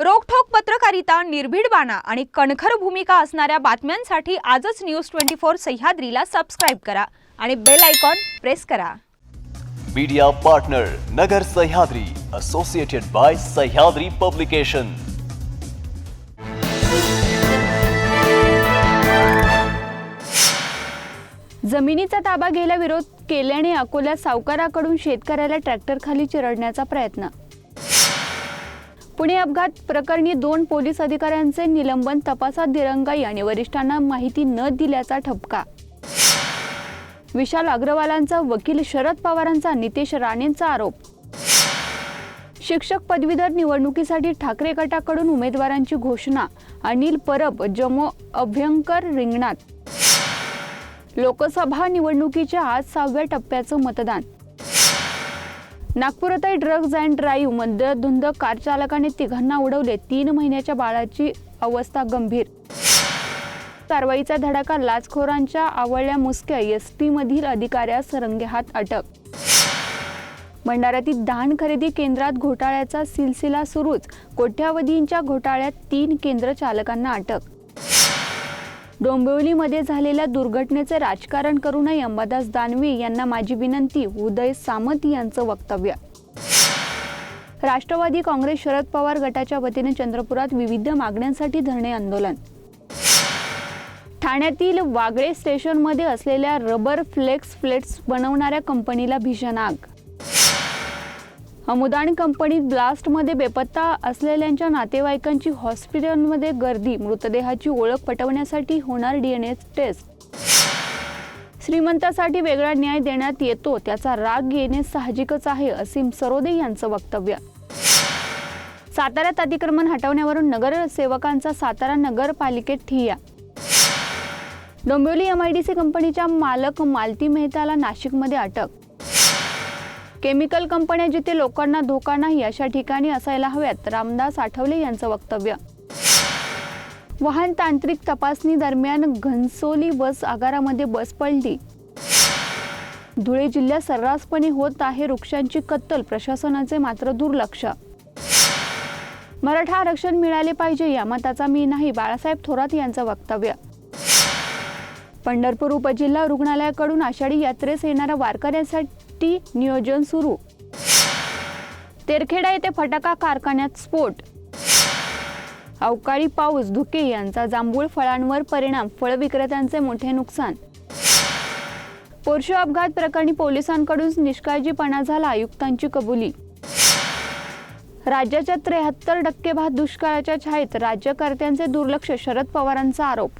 रोखठोक पत्रकारिता निर्भीड बाणा आणि कणखर भूमिका असणाऱ्या बातम्यांसाठी आजच न्यूज ट्वेंटी फोर सह्याद्रीला सबस्क्राईब करा आणि बेल आयकॉन प्रेस करा. Media partner Nagar Sahyadri associated by Sahyadri publication जमिनीचा ताबा घ्यायला विरोध केल्याने अकोल्यात सावकाराकडून शेतकऱ्याला ट्रॅक्टरखाली चिरडण्याचा प्रयत्न. पुणे अपघात प्रकरणी दोन पोलीस अधिकाऱ्यांचे निलंबन तपासात दिरंगाई आणि वरिष्ठांना माहिती न दिल्याचा ठपका. विशाल अग्रवालांचा वकील शरद पवारांचा नितेश राणेंचा आरोप. शिक्षक पदवीधर निवडणुकीसाठी ठाकरे गटाकडून उमेदवारांची घोषणा अनिल परब जमो अभ्यंकर रिंगणात. लोकसभा निवडणुकीच्या आज सहाव्या टप्प्याचं मतदान. नागपुरातही ड्रग्ज अँड ड्राईव्ह मद्यधुंद कार चालकाने तिघांना उडवले. तीन महिन्याच्या बाळाची अवस्था गंभीर. कारवाईचा धडाका लाचखोरांच्या आवळल्या मुसक्या एस मधील अधिकाऱ्यास रंगेहात अटक. भंडाऱ्यातील धान खरेदी केंद्रात घोटाळ्याचा सिलसिला सुरूच. कोट्यावधींच्या घोटाळ्यात तीन केंद्र चालकांना अटक. डोंबिवलीमध्ये झालेल्या दुर्घटनेचे राजकारण करू नये अंबादास दानवे यांना माझी विनंती उदय सामंत यांचं वक्तव्य. राष्ट्रवादी काँग्रेस शरद पवार गटाच्या वतीने चंद्रपुरात विविध मागण्यांसाठी धरणे आंदोलन. ठाण्यातील वागळे स्टेशनमध्ये असलेल्या रबर फ्लेक्स फ्लेट्स बनवणाऱ्या कंपनीला भीषण आग. अमुदान कंपनीत ब्लास्टमध्ये बेपत्ता असलेल्यांच्या नातेवाईकांची हॉस्पिटलमध्ये गर्दी मृतदेहाची ओळख पटवण्यासाठी होणार डीएनए टेस्ट. श्रीमंतासाठी वेगळा न्याय देण्यात येतो त्याचा राग येणे साहजिकच आहे असीम सरोदे यांचं वक्तव्य. साताऱ्यात अतिक्रमण हटवण्यावरून नगरसेवकांचा सातारा नगरपालिकेत ठिय्या. डोंबिवली एमआयडीसी कंपनीच्या मालक मालती मेहताला नाशिकमध्ये अटक. केमिकल कंपन्या जिथे लोकांना धोका नाही अशा ठिकाणी असायला हव्यात रामदास आठवले यांचं वक्तव्य. वाहन तांत्रिक तपासणी दरम्यान घनसोली बस आगारामध्ये बस पडली. धुळे जिल्ह्यात सर्रासपणे होत आहे वृक्षांची कत्तल प्रशासनाचे मात्र दुर्लक्ष. मराठा आरक्षण मिळाले पाहिजे या मताचा मी नाही बाळासाहेब थोरात यांचं वक्तव्य. पंढरपूर उपजिल्हा रुग्णालयाकडून आषाढी यात्रेस येणाऱ्या वारकऱ्यांसाठी नियोजन सुरू. तेरखेडा येथे फटाका कारखान्यात स्फोट. अवकाळी पाऊस धुके यांचा जांभूळ फळांवर परिणाम फळ विक्रेत्यांचे मोठे नुकसान. पोर्शो अपघात प्रकरणी पोलिसांकडून निष्काळजीपणा झाला आयुक्तांची कबुली. राज्याच्या त्र्याहत्तर टक्के भात दुष्काळाच्या छायेत राज्यकर्त्यांचे दुर्लक्ष शरद पवारांचा आरोप.